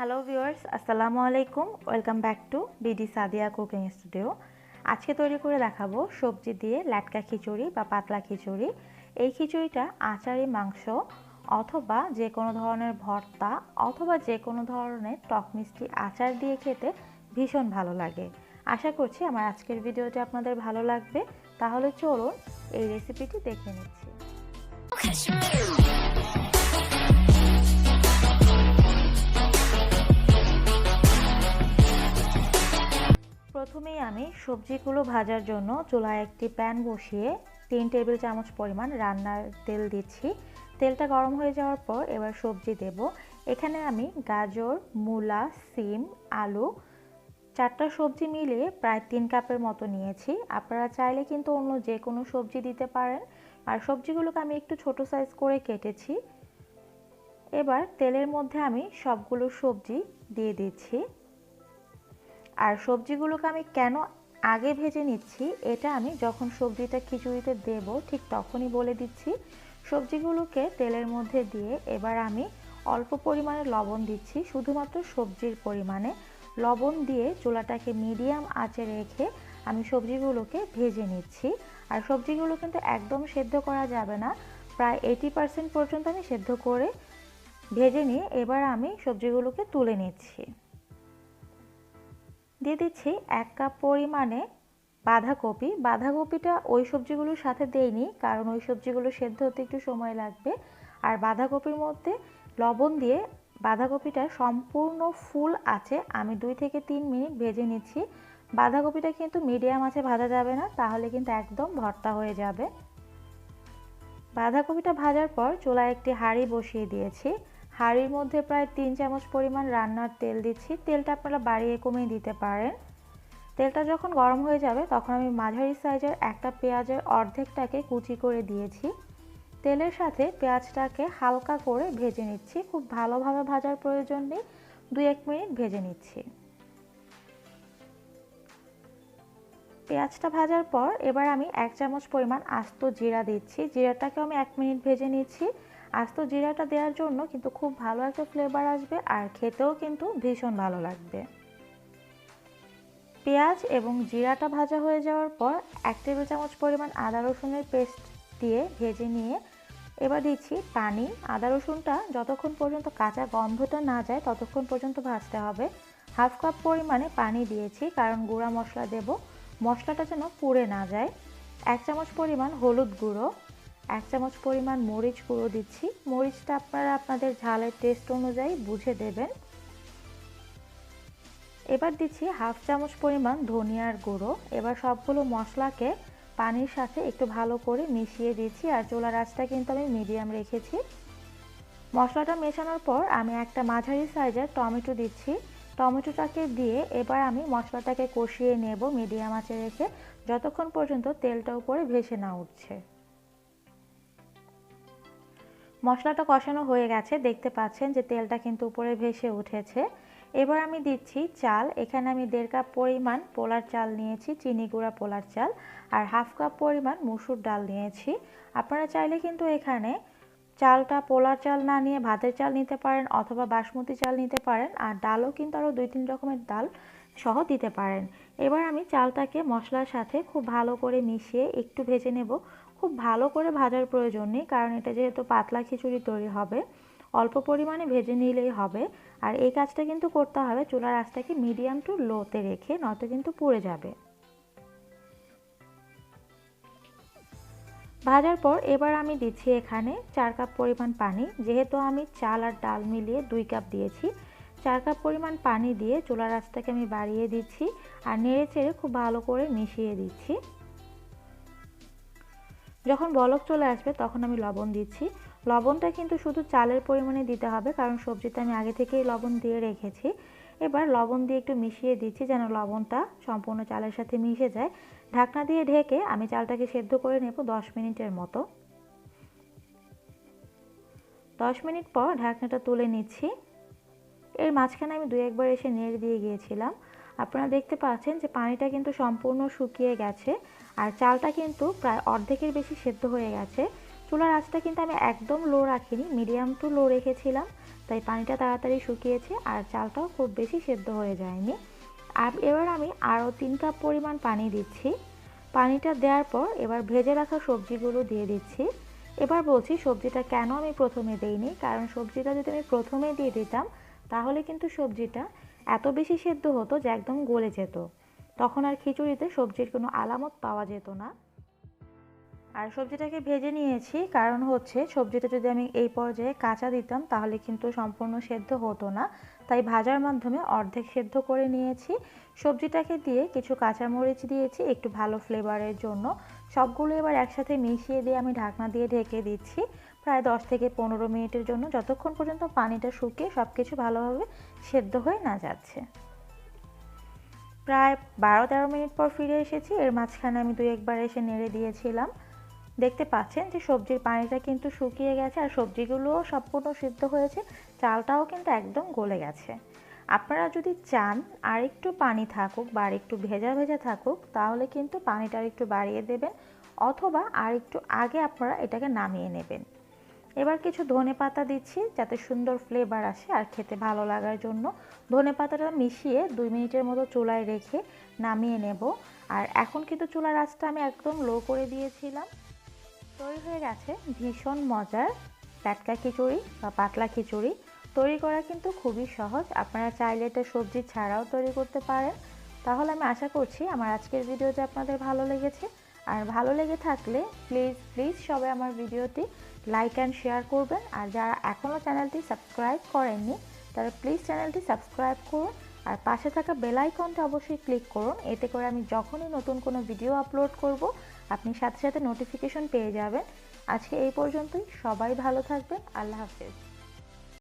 Hello viewers আসসালামু আলাইকুম welcome back to B D Sadia cooking studio আজকে তৈরি করে দেখাবো সবজি দিয়ে ল্যাটকা খিচুড়ি বা পাতলা খিচুড়ি। এই খিচুড়িটা আচারি মাংস অথবা যে কোনো ধরনের ভর্তা অথবা যে কোনো ধরনের টক মিষ্টি আচার দিয়ে খেতে ভীষণ ভালো লাগে। আশা করছি আমার আজকের ভিডিওটি আপনাদের ভালো লাগবে। তাহলে চলুন এই রেসিপিটি দেখে নিচ্ছি। প্রথমেই আমি সবজিগুলো ভাজার জন্য চুলায় একটি প্যান বসিয়ে তিন টেবিল চামচ পরিমাণ রান্নার তেল দিচ্ছি। তেলটা গরম হয়ে যাওয়ার পর এবার সবজি দেব। এখানে আমি গাজর, মূলা, সিম, আলু চারটা সবজি মিলিয়ে প্রায় তিন কাপের মতো নিয়েছি। আপনারা চাইলে কিন্তু অন্য যে কোনো সবজি দিতে পারেন। আর সবজিগুলোকে আমি একটু ছোট সাইজ করে কেটেছি। এবার তেলের মধ্যে আমি সবগুলো সবজি দিয়ে দিচ্ছি। আর সবজিগুলোকে আমি কেন আগে ভেজে নিচ্ছি, এটা আমি যখন সবজিটা খিচুড়িতে দেব ঠিক তখনই বলে দিচ্ছি। সবজিগুলোকে তেলের মধ্যে দিয়ে এবার আমি অল্প পরিমাণে লবণ দিচ্ছি, শুধুমাত্র সবজির পরিমাণে। লবণ দিয়ে চুলাটাকে মিডিয়াম আঁচে রেখে আমি সবজিগুলোকে ভেজে নিচ্ছি। আর সবজিগুলো কিন্তু একদম সেদ্ধ করা যাবে না, প্রায় এইটি পার্সেন্ট পর্যন্ত আমি সেদ্ধ করে ভেজে নিয়ে এবার আমি সবজিগুলোকে তুলে নিচ্ছি। দিয়ে দিচ্ছি এক কাপ পরিমাণে বাঁধাকপি। বাঁধাকপিটা ওই সবজিগুলোর সাথে দেইনি, কারণ ওই সবজিগুলো সেদ্ধ হতে একটু সময় লাগবে। আর বাঁধাকপির মধ্যে লবণ দিয়ে বাঁধাকপিটা সম্পূর্ণ ফুল আছে, আমি দুই থেকে তিন মিনিট ভেজে নিচ্ছি। বাঁধাকপিটা কিন্তু মিডিয়াম আছে, ভাজা যাবে না, তাহলে কিন্তু একদম ভর্তা হয়ে যাবে। বাঁধাকপিটা ভাজার পর চুলায় একটি হাঁড়ি বসিয়ে দিয়েছি। হাঁড়ির মধ্যে প্রায় তিন চামচ পরিমাণ রান্নার তেল দিচ্ছি। তেলটা আপনারা বাড়িয়ে কমিয়ে দিতে পারেন। তেলটা যখন গরম হয়ে যাবে, তখন আমি মাঝারি সাইজের একটা পেঁয়াজের অর্ধেকটাকে কুচি করে দিয়েছি। তেলের সাথে পেঁয়াজটাকে হালকা করে ভেজে নিচ্ছি। খুব ভালোভাবে ভাজার প্রয়োজন নেই। দুই এক মিনিট ভেজে নিচ্ছি। পেঁয়াজটা ভাজার পর এবার আমি এক চামচ পরিমাণ আস্ত জিরা দিচ্ছি। জিরাটাকেও আমি এক মিনিট ভেজে নিচ্ছি। আস্ত জিরাটা দেওয়ার জন্য কিন্তু খুব ভালো একটা ফ্লেভার আসবে আর খেতেও কিন্তু ভীষণ ভালো লাগবে। পেঁয়াজ এবং জিরাটা ভাজা হয়ে যাওয়ার পর এক টেবিল চামচ পরিমাণ আদা রসুনের পেস্ট দিয়ে ভেজে নিয়ে এবার দিচ্ছি পানি। আদা রসুনটা যতক্ষণ পর্যন্ত কাঁচা গন্ধটা না যায় ততক্ষণ পর্যন্ত ভাজতে হবে। হাফ কাপ পরিমাণে পানি দিয়েছি কারণ গুঁড়া মশলা দেব। মশলাটা যেন পুড়ে না যায়। এক চামচ পরিমাণ হলুদ গুঁড়ো। এক চামচ পরিমাণ মরিচ গুঁড়ো দিচ্ছি। মরিচটা আপনারা আপনাদের ঝালের টেস্ট অনুযায়ী বুঝে দেবেন। এবার দিচ্ছি হাফ চামচ পরিমাণ ধনিয়ার গুঁড়ো। এবার সবগুলো মশলাকে পানির সাথে একটু ভালো করে মিশিয়ে দিচ্ছি আর চোলা রাসটা কিন্তু আমি মিডিয়াম রেখেছি। মশলাটা মেশানোর পর আমি একটা মাঝারি সাইজের টমেটো দিচ্ছি। টমেটোটাকে দিয়ে এবার আমি মশলাটাকে কষিয়ে নেব মিডিয়াম আঁচে রেখে। যতক্ষণ পর্যন্ত তেলটা উপরে ভেসে না উঠছে। মশলাটা কষানো হয়ে গেছে, দেখতে পাচ্ছেন যে তেলটা কিন্তু উপরে ভেসে উঠেছে। এবার আমি দিচ্ছি চাল, এখানে আমি দেড় কাপ পরিমাণ পোলার চাল নিয়েছি, চিনি গুঁড়া পোলার চাল, আর হাফ কাপ পরিমাণ মুসুর ডাল নিয়েছি। আপনারা চাইলে কিন্তু এখানে চালটা পোলার চাল না নিয়ে ভাতের চাল নিতে পারেন অথবা বাসমতি চাল নিতে পারেন, আর ডালও কিন্তু আরও দুই তিন রকমের ডাল সহ দিতে পারেন। এবার আমি চালটাকে মশলার সাথে খুব ভালো করে মিশিয়ে একটু ভেজে নেব। খুব ভালো করে ভাজার প্রয়োজন নেই, কারণ এটা যেহেতু পাতলা খিচুড়ি তৈরি হবে, অল্প পরিমাণে ভেজে নিলেই হবে। আর এই কাজটা কিন্তু করতে হবে, চুলার আঁচটাকে মিডিয়াম টু লোতে রেখে, নয়তো কিন্তু পুড়ে যাবে। ভাজার পর এবার আমি দিচ্ছি এখানে চার কাপ পরিমাণ পানি। যেহেতু আমি চাল আর ডাল মিলিয়ে দুই কাপ দিয়েছি, চার কাপ পরিমাণ পানি দিয়ে চুলার আঁচটাকে আমি বাড়িয়ে দিচ্ছি আর নেড়ে চেড়ে খুব ভালো করে মিশিয়ে দিচ্ছি। যখন বলক চলে আসবে, তখন আমি লবণ দিচ্ছি। লবণটা কিন্তু শুধু চালের পরিমাণে দিতে হবে, কারণ সবজিতে আমি আগে থেকেই লবণ দিয়ে রেখেছি। এবার লবণ দিয়ে একটু মিশিয়ে দিচ্ছি যেন লবণটা সম্পূর্ণ চালের সাথে মিশে যায়। ঢাকনা দিয়ে ঢেকে আমি চালটাকে সেদ্ধ করে নেব দশ মিনিটের মতো। দশ মিনিট পর ঢাকনাটা তুলে নিচ্ছি। এর মাঝখানে আমি দু একবার এসে নেড়ে দিয়ে গিয়েছিলাম। আপনারা দেখতে পাচ্ছেন যে পানিটা কিন্তু সম্পূর্ণ শুকিয়ে গেছে আর চালটা কিন্তু প্রায় অর্ধেকের বেশি সেদ্ধ হয়ে গেছে। চুলার আঁচটা কিন্তু আমি একদম লো রাখিনি, মিডিয়াম টু লো রেখেছিলাম, তাই পানিটা তাড়াতাড়ি শুকিয়েছে আর চালটাও খুব বেশি সেদ্ধ হয়ে যায়নি। আর এবার আমি আরও তিন কাপ পরিমাণ পানি দিচ্ছি। পানিটা দেওয়ার পর এবার ভেজে রাখা সবজিগুলো দিয়ে দিচ্ছি। এবার বলছি সবজিটা কেন আমি প্রথমে দেইনি, কারণ সবজিটা যদি আমি প্রথমে দিয়ে দিতাম, তাহলে কিন্তু সবজিটা এত বেশি সেদ্ধ হতো যে একদম গলে যেত। তখন আর খিচুড়িতে সবজির কোনো আলামত পাওয়া যেত না। আর সবজিটাকে ভেজে নিয়েছি, কারণ হচ্ছে সবজিটা যদি আমি এই পর্যায়ে কাঁচা দিতাম তাহলে কিন্তু সম্পূর্ণ সেদ্ধ হতো না। তাই ভাজার মাধ্যমে অর্ধেক সেদ্ধ করে নিয়েছি। সবজিটাকে দিয়ে কিছু কাঁচামরিচ দিয়েছি একটু ভালো ফ্লেভারের জন্য। সবগুলো এবার একসাথে মিশিয়ে দিয়ে আমি ঢাকনা দিয়ে ঢেকে দিচ্ছি। প্রায় দশ থেকে পনেরো মিনিটের জন্য যতক্ষণ পর্যন্ত পানিটা শুকিয়ে সব কিছু ভালোভাবে সেদ্ধ হয়ে না যাচ্ছে। প্রায় বারো তেরো মিনিট পর ফিরে এসেছি। এর মাঝখানে আমি দুই একবার এসে নেড়ে দিয়েছিলাম। দেখতে পাচ্ছেন যে সবজির পানিটা কিন্তু শুকিয়ে গেছে আর সবজিগুলোও সম্পূর্ণ সিদ্ধ হয়েছে। চালটাও কিন্তু একদম গলে গেছে। আপনারা যদি চান আর একটু পানি থাকুক বা একটু ভেজা ভেজা থাকুক, তাহলে কিন্তু পানিটা একটু বাড়িয়ে দেবেন অথবা আর একটু আগে আপনারা এটাকে নামিয়ে নেবেন। এবার কিছু ধনে পাতা দিচ্ছি যাতে সুন্দর ফ্লেভার আসে আর খেতে ভালো লাগার জন্য। ধনে পাতাটা মিশিয়ে দুই মিনিটের মতো চুলায় রেখে নামিয়ে নেব। আর এখন কিন্তু চুলার আঁচটা আমি একদম লো করে দিয়েছিলাম। তৈরি হয়ে গেছে ভীষণ মজার টাটকা খিচুড়ি বা পাতলা খিচুড়ি। তৈরি করা কিন্তু খুবই সহজ। আপনারা চাইলে এটা সবজি ছাড়াও তৈরি করতে পারেন। তাহলে আমি আশা করছি আমার আজকের ভিডিওটি আপনাদের ভালো লেগেছে। আর ভালো লেগে থাকলে প্লিজ প্লিজ সবাই আমার ভিডিওটি লাইক অ্যান্ড শেয়ার করবেন। আর যারা এখনও চ্যানেলটি সাবস্ক্রাইব করেননি, তারা প্লিজ চ্যানেলটি সাবস্ক্রাইব করুন। আর পাশে থাকা বেল আইকনটা অবশ্যই ক্লিক করুন। এতে করে আমি যখনই নতুন কোনো ভিডিও আপলোড করব, আপনি সাথে সাথে নোটিফিকেশন পেয়ে যাবেন। আজকে এই পর্যন্তই। সবাই ভালো থাকবেন। আল্লাহ হাফেজ।